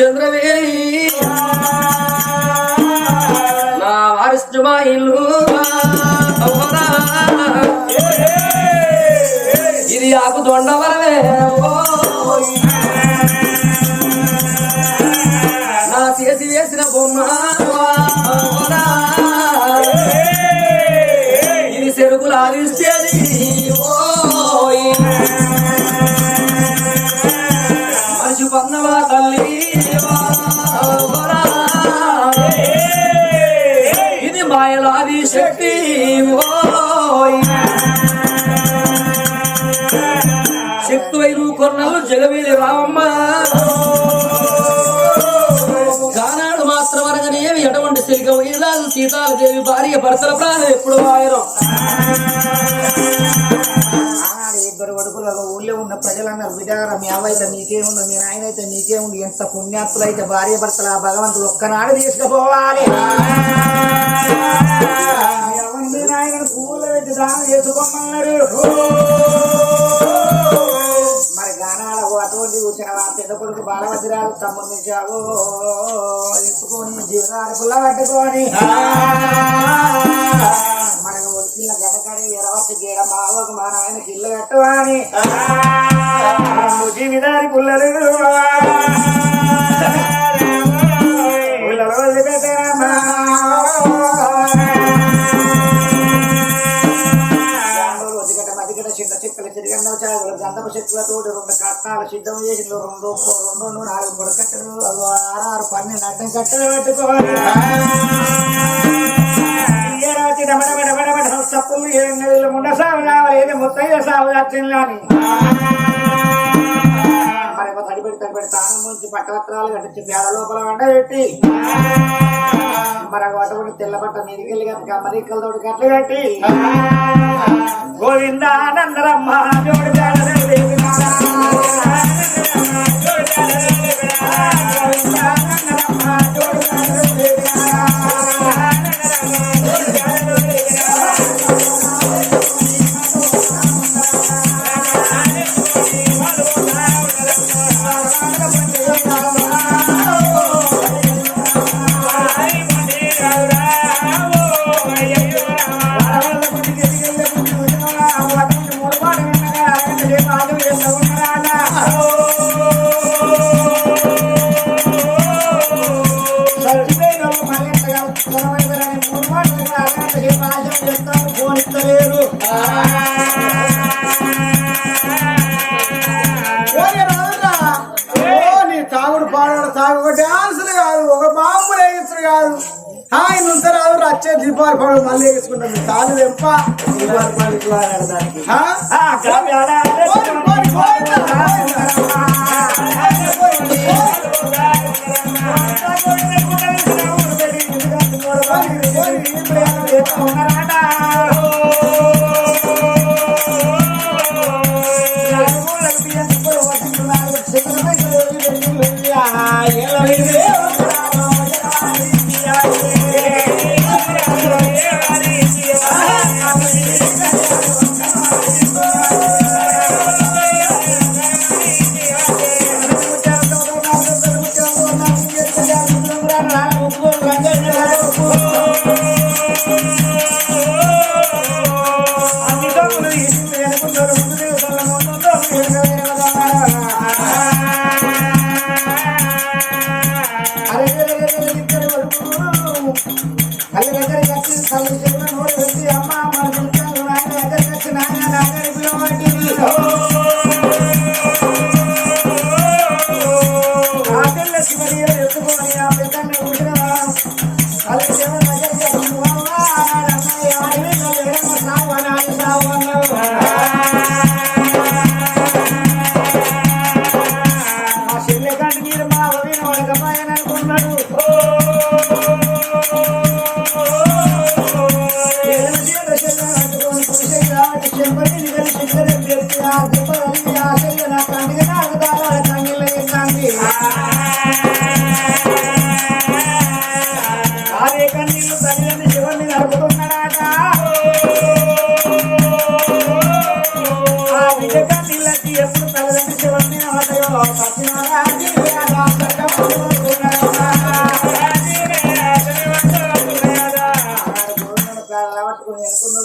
చంద్రవేణి. నా వారిస్తు మా ఇల్లు? ఇది ఆకు దొండవరమే. నా సీతాలదేవి భార్య భర్తల ప్రాణం ఎప్పుడు వాయరం ఇద్దరు కొడుకులు ఊళ్ళో ఉన్న ప్రజలందరూ విడారా మీ అవ్వైతే మీకేముంది మీ నాయన అయితే మీకేముంది ఎంత పుణ్యాత్తులు అయితే భార్య భర్తలు ఆ భగవంతుడు ఒక్కనాడు తీసుకుపోవాలి. మీ అవ్వని పెట్టి దానం చేసుకోమన్నారు గానాలకు అటువంటి వచ్చిన పెద్ద కొడుకు బాలవతిరాలు తమ్ముడు నిలిచావు ఎత్తుకొని జీవనాన్ని పుల్ల పట్టుకొని మనకు వచ్చిన గడకడి ఎరవచ్చి గీడ మావకు మా నాయనకి ఇల్లు కట్టువాని. జీవిదారి పుల్లలు. చాగులు గంధపు రెండు కట్నాలు సిద్ధం చేసిన రెండు రెండు నాలుగు పొడకట్టలు అగో ఆరు పన్నెండు అడ్డం కట్టలు పెట్టుకోవాలి రాత్రి సప్పులు ఏం నెలలు ముండ సాగు కావాలి ఏది ముత్తైద సాగు వచ్చిందని మరి తడిపెడి తడిపెడి ముంచి పట్టవత్రాలు కట్టించి పేడ లోపల వండబెట్టి. మరి ఒక అటువంటి తెల్ల బట్ట నీరికెళ్ళి కనుక అమరికలతోటి కట్లు కట్టి. గోవింద నందరమ్మ జోడి వేసుకుంటాం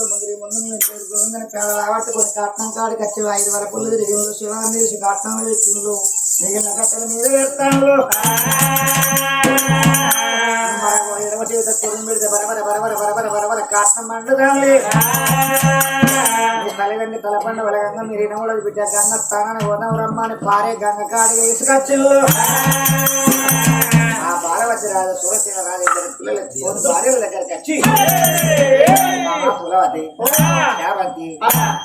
ముందు ముందు కాడికి వచ్చి ఐదు వేల పుల్లు తిరిగిందో మీరు పెడతాడు ఇరవై చేత తిరిగి పెడితే బరబర బరబర బరబర బరబర కట్నం పండు తలగండి తలపండు వలగంగా మీరు ఇనవడదు బిడ్డ గంగ తానని గోదావరమ్మని పారే గంగ కాడికి ఇసుకొచ్చు బాలవతి రాజు సురసేన రాజు ఇద్దరు పిల్లలు ఫోన్ భార్యల దగ్గరికి వచ్చి మామ పులవతి యావంతి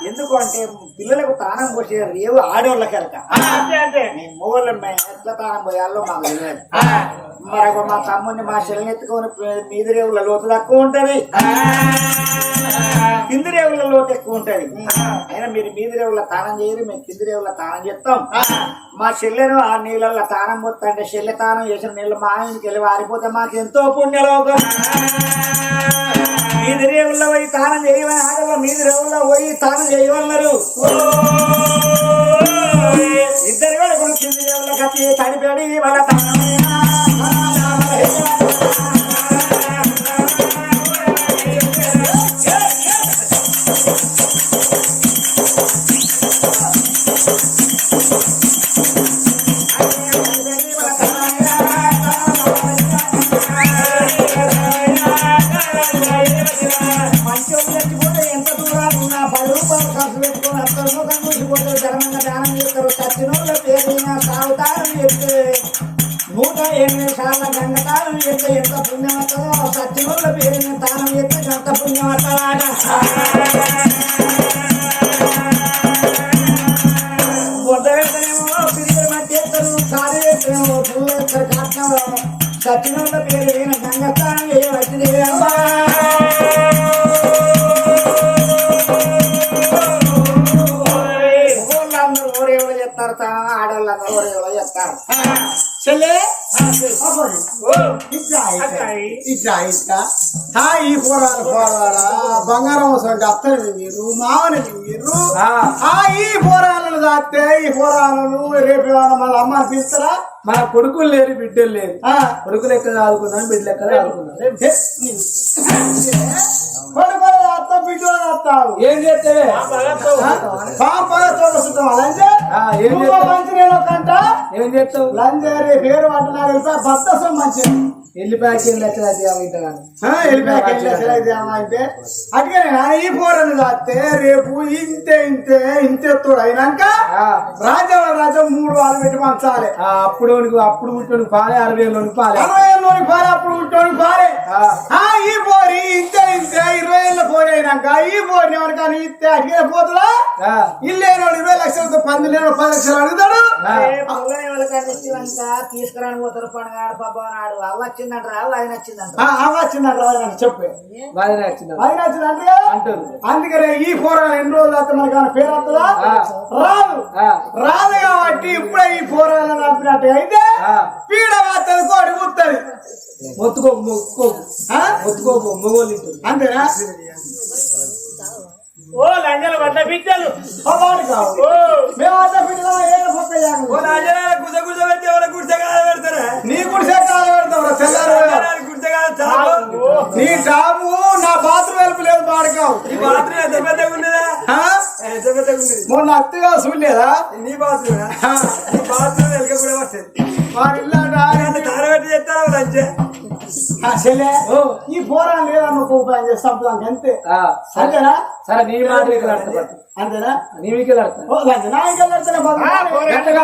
ఎందుకు అంటే పిల్లలకు తానం పోసే రేవు ఆడోళ్ళ కనుక మూల ఎట్లా తానం పోయాలో మాకు తెలియదు. మరొక మా తమ్ముడిని మా చెల్లిని ఎత్తుకొని రేవుల లోతు తక్కువ ఉంటది. కింది రేవుల లోతు ఎక్కువ ఉంటది. అయినా మీరు మీది రేవుల తానం చేయరు మేము కింది రేవుల తానం చేస్తాం. మా చెల్లెను ఆ నీళ్ళల్లో తానం పోతా అంటే చెల్లె తానం చేసిన నీళ్ళు మా ఆయనకి వెళ్ళి వారిపోతే మాకు ఎంతో పుణ్యలోకం. మీది రేవుల్లో పోయి తానం చేయమని ఆడలో మీది రేవుల్లో పోయి తానం చేయమన్నారు. ఇద్దరు కూడా ఇప్పుడు కింది రేవుల్లో తడిపడి వాళ్ళ తానం Yes. కారు ఎత్తారేమో పుల్ల ఎత్తారు కాటంలో చచ్చినోళ్ళ పేరు ఇట్లా ఇట్లా ఇట్లా ఇట్లా. ఈ పోరాలు పోరాలా బంగారం అత్తని మీరు మామని మీరు ఆ. ఈ పోరాలను దాస్తే ఈ పోరాలను రేపు ఏమైనా మళ్ళీ అమ్మని పిలుస్తారా మన కొడుకులు లేరు బిడ్డలు లేరు. ఆ, కొడుకులు ఎక్కడ ఆడుకున్నాం బిడ్డలు ఎక్కడ ఆడుకున్నాం ఏ, కొడుకులు అత్త బిడ్డలు ఏం చేస్తే? పాపగా చూడొస్తాం అదంటే ఆ, ఏం చేస్తావు? మంచి నేను కంట ఏం చేస్తావు? లంజరి పేరు అంటున్నారు బద్దసం మంచిది. ఎల్లి ప్యాకెట్ లెక్కలు అయితే అవి ఇంత కానీ అంటే అటుకనే ఈ పోరను దాస్తే రేపు ఇంతే ఇంతే ఇంతెత్తుడు అయినాక ఆ, రాజ్యం రాజ్యం మూడు వాళ్ళు పెట్టి పంచాలి. ఆ, అప్పుడు అప్పుడు పుట్టుడు పాలే అరవై ఏళ్ళు పాలే. అరవై ఏళ్ళలోని పారే అప్పుడు ఆ, ఆ ఈ పోరి ఇంతే ఇంతే ఇరవై ఏళ్ళ పోరి అయినాక ఈ పోరిని ఎవరికైనా ఇస్తే అడిగే పోతులా? ఆ, ఇల్లు లేనోడు ఇరవై లక్షలతో పంది లేనోడు పది లక్షలు అడుగుతాడు. తీసుకురాని పోతారు పండుగ పబ్బా నాడు అవ్వ చెప్పే. అంటారు. అందుకనే ఈ పోరాలు ఎన్ని రోజులు అయితే మనకి పేరు వస్తుందా. రాదు. రాదు కాబట్టి ఇప్పుడే ఈ పోరాలను నడిపినట్టు అయితే ఆ. పీడ వార్తలు కోడి కూర్తుంది మొత్తుకోకు మొత్తుకోకు మొత్తుకోకు మొగోళ్ళు అంతేనా? ఓ లంజల పట్ల బిడ్డలు. మేము అంతా పిల్లలు ఏ పక్క. గుజ గుజ పెట్టి ఎవరు గుర్తగా పెడతారా? నీ గుడిసే నీ టాపు నా బాత్రూమ్ వెలుపు లేదు బాడకావు ఈ బాత్రూమ్ ఎంత పెద్దగా ఉన్నదా ఎంత పెద్దగా ఉంది మొన్న అత్తగా చూడలేదా నీ బాత్రూమ్ నీ బాత్రూమ్ వెనక కూడా వస్తుంది మా ఇల్లు తార పెట్టి చేస్తారా లంచే ఈ పోరాలు లేదన్న ఉపాయం చేస్తాం అంతే ఆ, సరే అంతేనా సరే నీ మాట అంతేనా నీ లంచ్ నా ఇంకా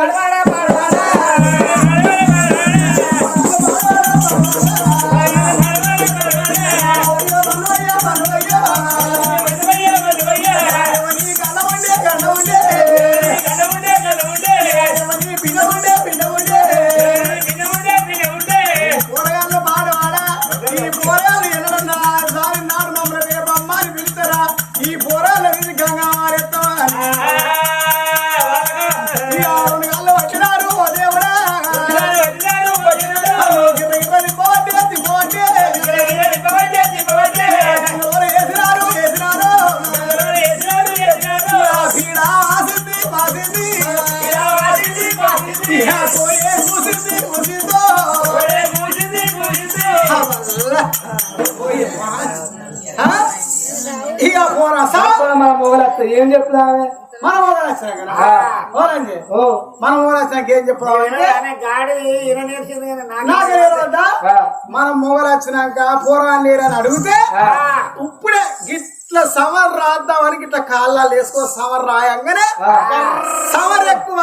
చెప్పాలంటే నాకు? ఆ, మనం మొగలు వచ్చినాక పోరాలు లేరని అడిగితే ఆ. ఇప్పుడే గిట్ల సమర్ రాద్దామని గిట్ల కాళ్ళాలు వేసుకో సమర్ రాయంగానే. సమర్ ఎక్కువ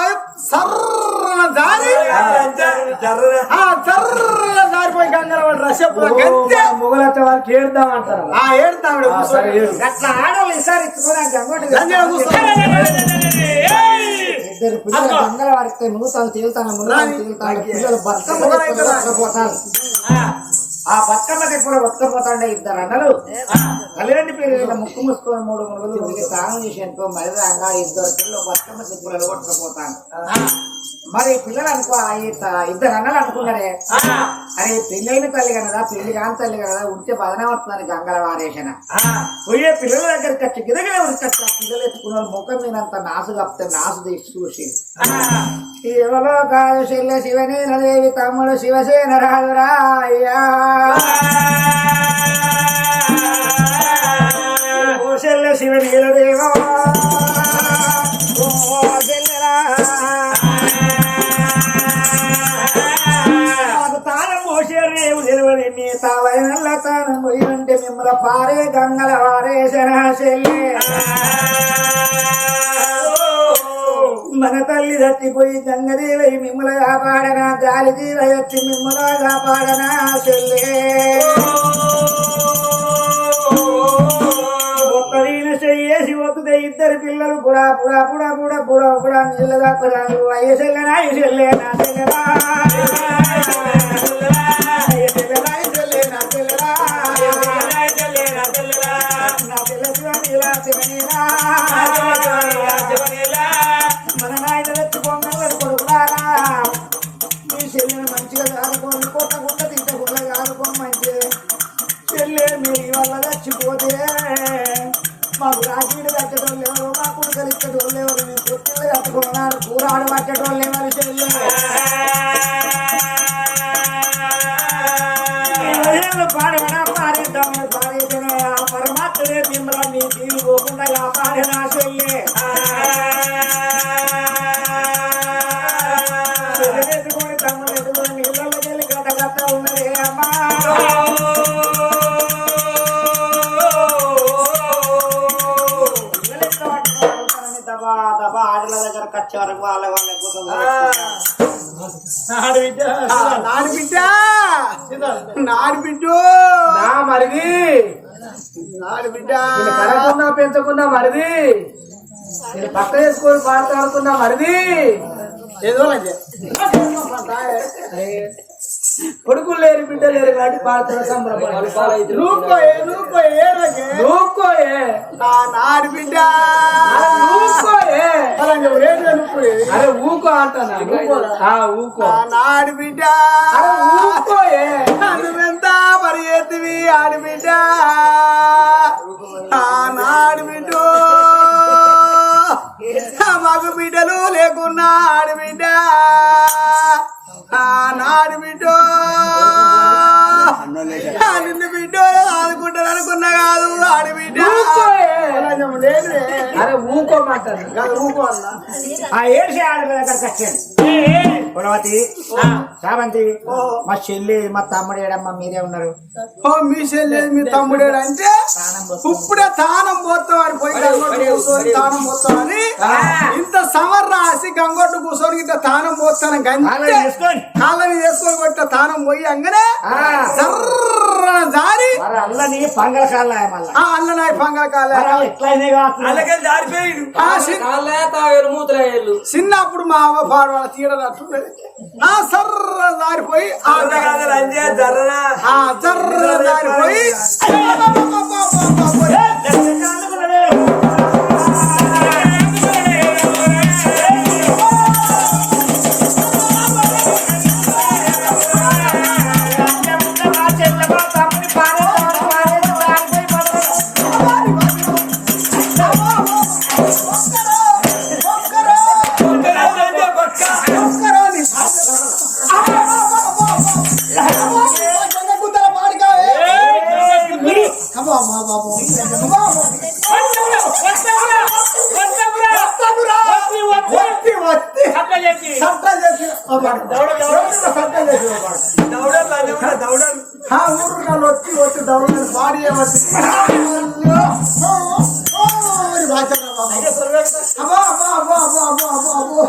సర్ర జారి ఆ. జర్ర జారిపోయి గంగరవాడు రసపురం గంతే మొగలచ్చ వారికి ఏడుద్దామంటారు. ఆ ఏడుతాడు ఆ, సరే ఏడు. అట్లా ఆడవాళ్ళు ఈసారి ఇచ్చుకోవడానికి అంగోటి గంజల కూర్చో. ఇద్దరు పిల్లలు నూతాలు తేలుతాను నూతాలు రాని. తేలుతాను పిల్లలు బతుకమ్మ తెచ్చుకొని రాని. పట్టుకుపోతారు. ఆ బతుకమ్మ తెప్పుడు పట్టుకుపోతాండే ఇద్దరు అన్నలు తల్లిదండ్రి పేరు ముక్కు మూసుకొని మూడు మునుగులు వీళ్ళకి స్నానం చేసేందుకో మరి రంగా ఇద్దరు పిల్లలు బతుకమ్మ తెప్పులు కొట్టుకుపోతాను మరి పిల్లలు అనుకో ఇద్దరు అన్నలు అనుకున్నారే. అరే పెళ్ళైన తల్లి కనదా పెళ్ళి కాని తల్లి కనదా ఉంటే బదనం వస్తుందని గంగల వారేసిన పోయే పిల్లల దగ్గరికి వచ్చి గిదగలే ఉరికొచ్చి ఆ పిల్లలు ఎత్తుకున్న ముఖం మీదంత నాసు కప్తే నాసు తీసి చూసి శివలో కాదు శిల్ల శివనేన దేవి తమ్ముడు శివసేన ఓ శిల్ల శివనీల తావైనల్ల పోయినంటే మిమ్మల పారే గంగల వారే చెల్లె మన తల్లి తట్టిపోయి గంగదేవై మిమ్మల కాపాడనా గాలి జీవ వచ్చి మిమ్మల కాపాడనా చెల్లే ఒక్కడిన చెయ్యేసి ఒత్తుతే ఇద్దరు పిల్లలు పుడా పుడా పుడా పుడా పుడా పుడా నీళ్ళ దాకా అయ్య చెల్లెనా చెల్లెనా చెల్లెనా మాకు రాజీలు కట్టడం లేవు మా కుడుకలు ఇచ్చడం లేవు మేము పొత్తిళ్ళు కట్టుకున్నారు కూరాడు పట్టడం లేవని చెల్లె పాడవనా పాడేద్దాం పాడేదనే ఆ పరమాత్మనే మిమ్మల్ని తీరు పోకుండా కాపాడినా చెల్లి. కచ్చే వరకు వాళ్ళ వాళ్ళ నాడు బిడ్డ నాడు నా మరిది. నాడు బిడ్డ నేను కనకుండా పెంచకుండా మరిది. నేను పక్క చేసుకొని మరిది. ఏదో. కొడుకులు లేరు బిడ్డ లేరు కాబట్టి పాడుతున్న సంబరపడాలి నూకోయే రగే. నూక్కోయే నా నాడు బిడ్డ. నూకోయే. అరే ఊకో అంటానా? ఆ ఊకో. నాడు బిడ్డ. అరే ఊకోయే నువ్వెంత మరి ఎత్తివి ఆడి బిడ్డ. ఆ నాడు బిడ్డ. ఊకోమంటాను కాదు ఊకో అన్నా ఆ ఏడ్చి ఆడల దగ్గరకు వచ్చాను శావంతి మా చెల్లి మా తమ్ముడు ఏడమ్మా మీరే ఉన్నారు. ఓ మీ చెల్లి మీ తమ్ముడేడు అంటే ఇప్పుడే తానం పోతాం అని పోయి తానం పోతాం అని ఇంత సమర్ రాసి గంగొట్టు కూర్చొని ఇంత తానం పోతాను. గంటే కాళ్ళని వేసుకొని కొట్ట తానం పోయి అంగనే జారి మరి అల్లని పంగల కాళ్ళ అల్లనాయ పంగల కాళ్ళే చిన్నప్పుడు మా అవ్వ పాడు వాళ్ళ తీయడనట్టు ఆ సర్ర ఆ జర్ర జారిపోయి అబ్బా అబ్బా కొట్టి అబ్బా అబ్బా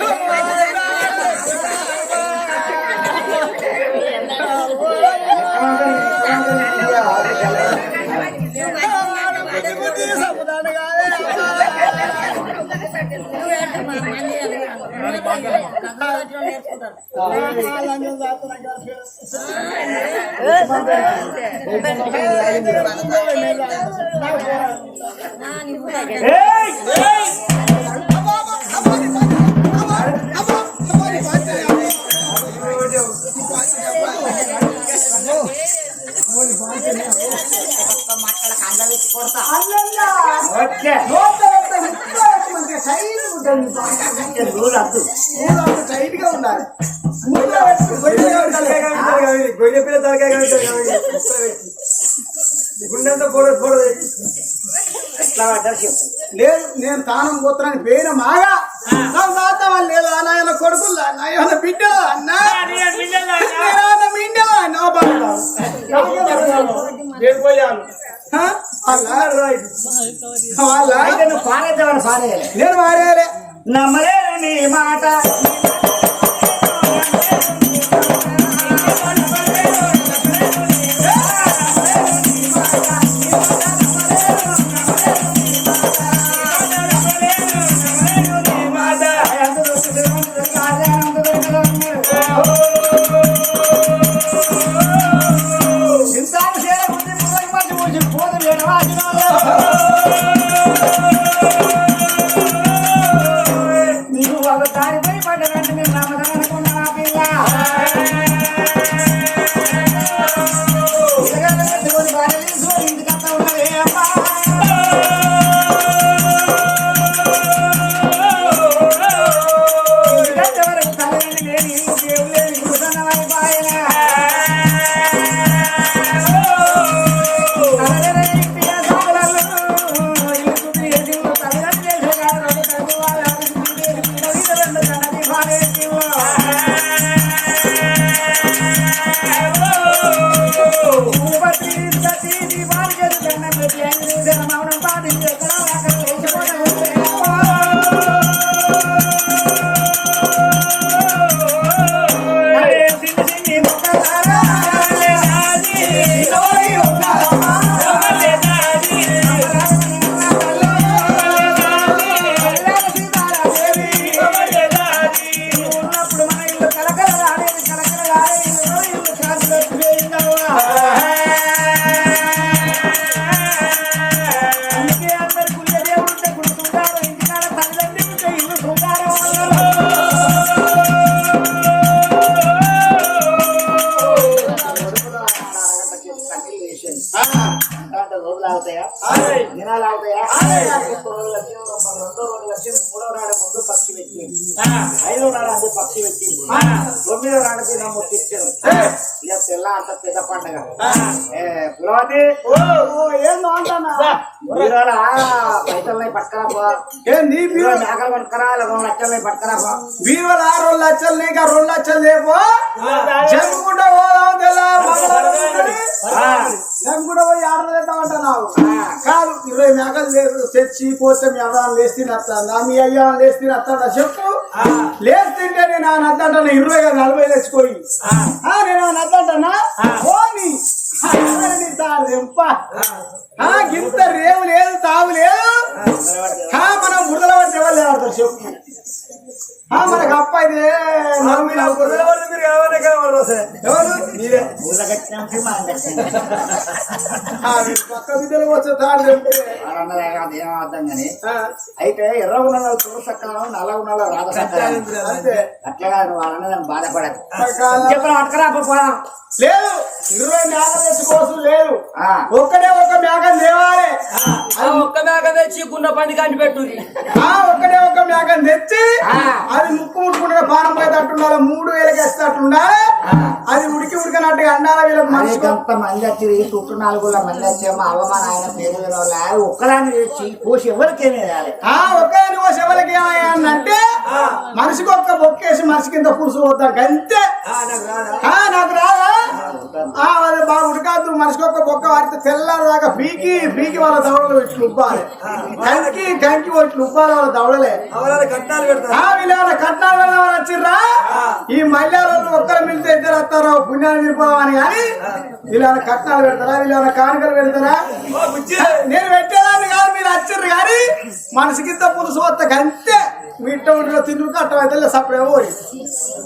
Oh, my God. అబ్బా రోజు అద్దు టైట్గా ఉండాలి. గొయ్య పిల్ల తలకాయ గుండెంతో కూడా కూడా ఎట్లా పడ్డారు చెప్పు లేదు నేను తానం పోతున్నాను. పేరు మాగా నా తాత వాళ్ళు లేదు నాయన కొడుకులా నాయన బిడ్డలా అన్నా? బిడ్డలా నా వాళ్ళ నువ్వు పారేద్దామని పారేయాలి. నేను మారేయాలి నమ్మలేను నీ మాట. ఏందో మేకలు పట్టుకరా రెండు పట్టుకరా పో. బీరువల రెండు లక్షలు నీకు ఆ రెండు లక్షలు లేపో జమ్ముకుంటా పోదాం తెల్ల జమ్ముకుంటా పోయి కాదు ఇరవై మేకలు తెచ్చి పోతే మీ అవ్వాన్ని లేచి మీ తినత్తాడా చెప్పు. లేచి తింటే నేను ఆ నద్దంటాను ఇరవై కాదు నలభై తెచ్చుకోయి. ఆ, నేను ఆ నద్దంటానా పోని. ఎంప గింత రేవు లేదు తావు లేదు. మనం బురదల పడితే వాళ్ళు ఆడతారు చెప్పు. మీరే పక్క బిడ్డలు వచ్చే తాడు అర్థం కానీ అయితే ఎర్ర ఉన్నలో చూడు సక్కలం నల్ల ఉన్నలో రాధ అంతే. అట్లా కాదు వాళ్ళన్నది బాధపడదు. అటుకరా పోదాం లేదు ఇరవై మేక తెచ్చుకోవచ్చు లేదు. ఆ. ఒక్కడే ఒక్క మేక తేవాలి. ఆ ఒక్క మేక తెచ్చి గున్న పెట్టుది ఆ ఒక్కడే ఒక్క తెచ్చి. అది ముక్కు ముట్టుకుంటే పానం పోయి తట్టుండాలి మూడు వేలకి వేస్తట్టుండాలి అది ఉడికి ఉడికినట్టుగా అండాలి వీళ్ళకి మనిషికి కొంత మంది వచ్చి చుట్టూ నాలుగుల మంది వచ్చేమో అవమాన ఆయన పేరు వాళ్ళ ఒక్కదాన్ని తెచ్చి కోసి ఎవరికేమీ రాలి ఆ ఒక్క కోసి ఎవరికి ఏమయ్యానంటే మనిషికి ఒక్క బొక్కేసి మనిషి కింద పురుసు పోతాం అంతే ఆ, నాకు రాదా? ఆ, అది బాగా ఉడకాదు మనిషికి ఒక్క బొక్క వాడితే తెల్లారదాకా పీకి పీకి వాళ్ళ దవడలు ఇట్లు ఉప్పాలి కంకి కంకి ఇట్లు ఉప్పాలి వాళ్ళ దవడలే. కట్టాలు పెడతారు. ఆ వీళ్ళేమైనా కట్నాలు వచ్చిర్రా? ఈ మహిళలు ఒక్కరు మిలితే ఇద్దరు వస్తారు? పుణ్యాన్ని నిలిపోదామని కానీ వీళ్ళేమైనా కట్నాలు పెడతారా? వీళ్ళేమైనా కానుకలు పెడతారా? నేను పెట్టేదాన్ని కాదు మీరు వచ్చిర్రు కానీ మనసుకింత పులుసు వస్తా అంతే. మీ ఇట్ట ఉంటే తిండి కట్టం అయితే సప్పుడే పోయి.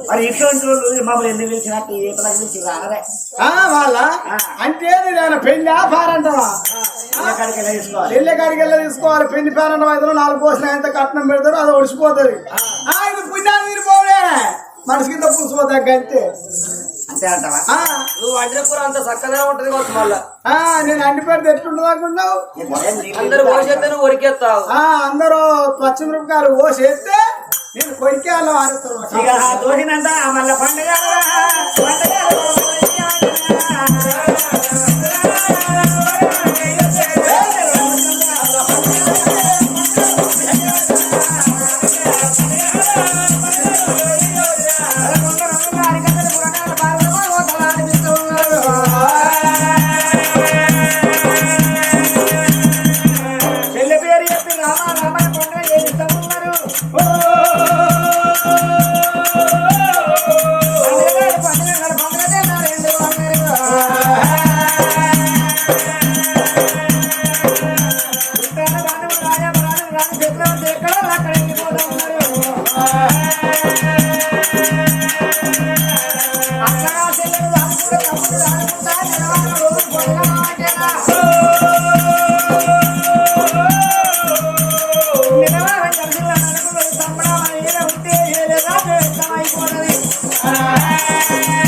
మరి ఇటువంటి వాళ్ళు మమ్మల్ని ఎందుకు పిలిచినట్టు ఈతలకు పిలిచి రానదే ఆ, వాళ్ళ? అంటే నేను పెళ్ళి పారంటవా పెళ్ళి కాడికి వెళ్ళి తీసుకోవాలి. పెళ్ళి పారంటం అయితే నాలుగు పోసిన ఎంత కట్నం పెడతారు అది ఒడిసిపోతుంది. ఆ, ఇది పుణ్యాన్ని తీరిపోవడే మనసుకింత పులుసు పోతా అంతే అంతే అంటావా? ఆ, నువ్వు వండిన కూర అంత చక్కగా ఉంటది కావచ్చు మళ్ళా. ఆ, నేను అంటి ఎట్లుంటుంది అనుకుంటున్నావు అందరు పోసేస్తే నువ్వు ఉరికేస్తావు ఆ, అందరూ పచ్చిమిరపకాయలు పోసేస్తే నేను కొరికేయాలి ఆరేస్తాను ఇక ఆ దోషినంత మళ్ళా పండుగ చెల్లె Bye.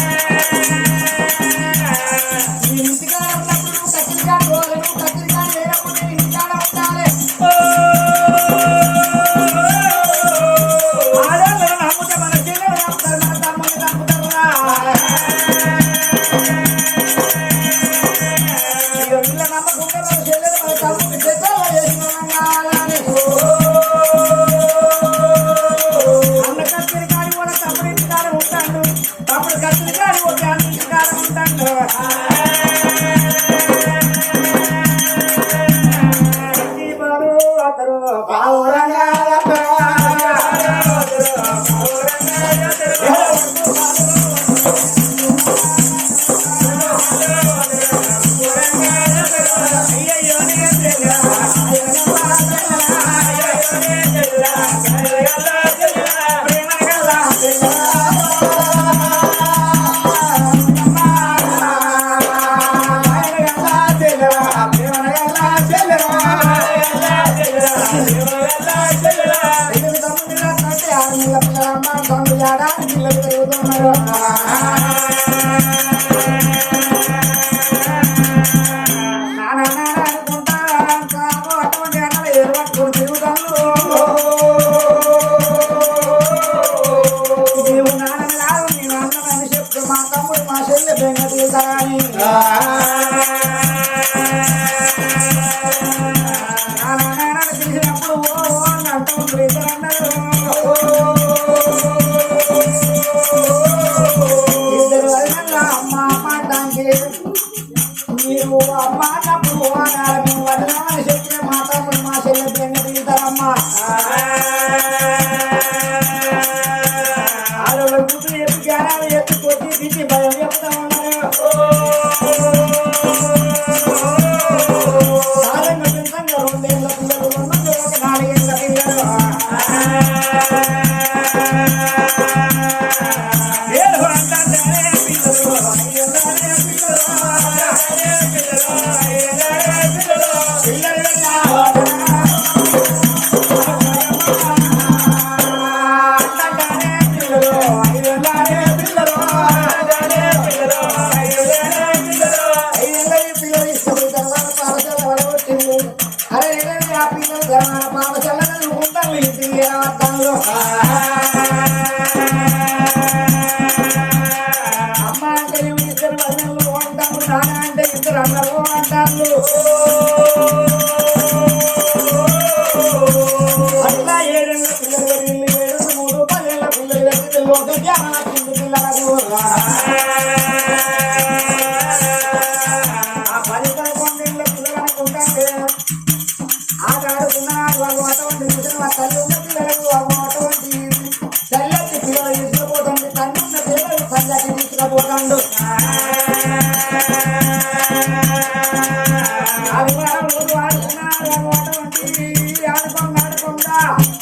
అరే ఆ పిల్లలు పాప చల్లగా అనుకుంటాం ఇంటికి వద్దాం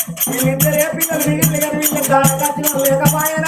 పిల్లలు మిగిలిన కానీ వీళ్ళకి దాడకచ్చిన లేకపోయినా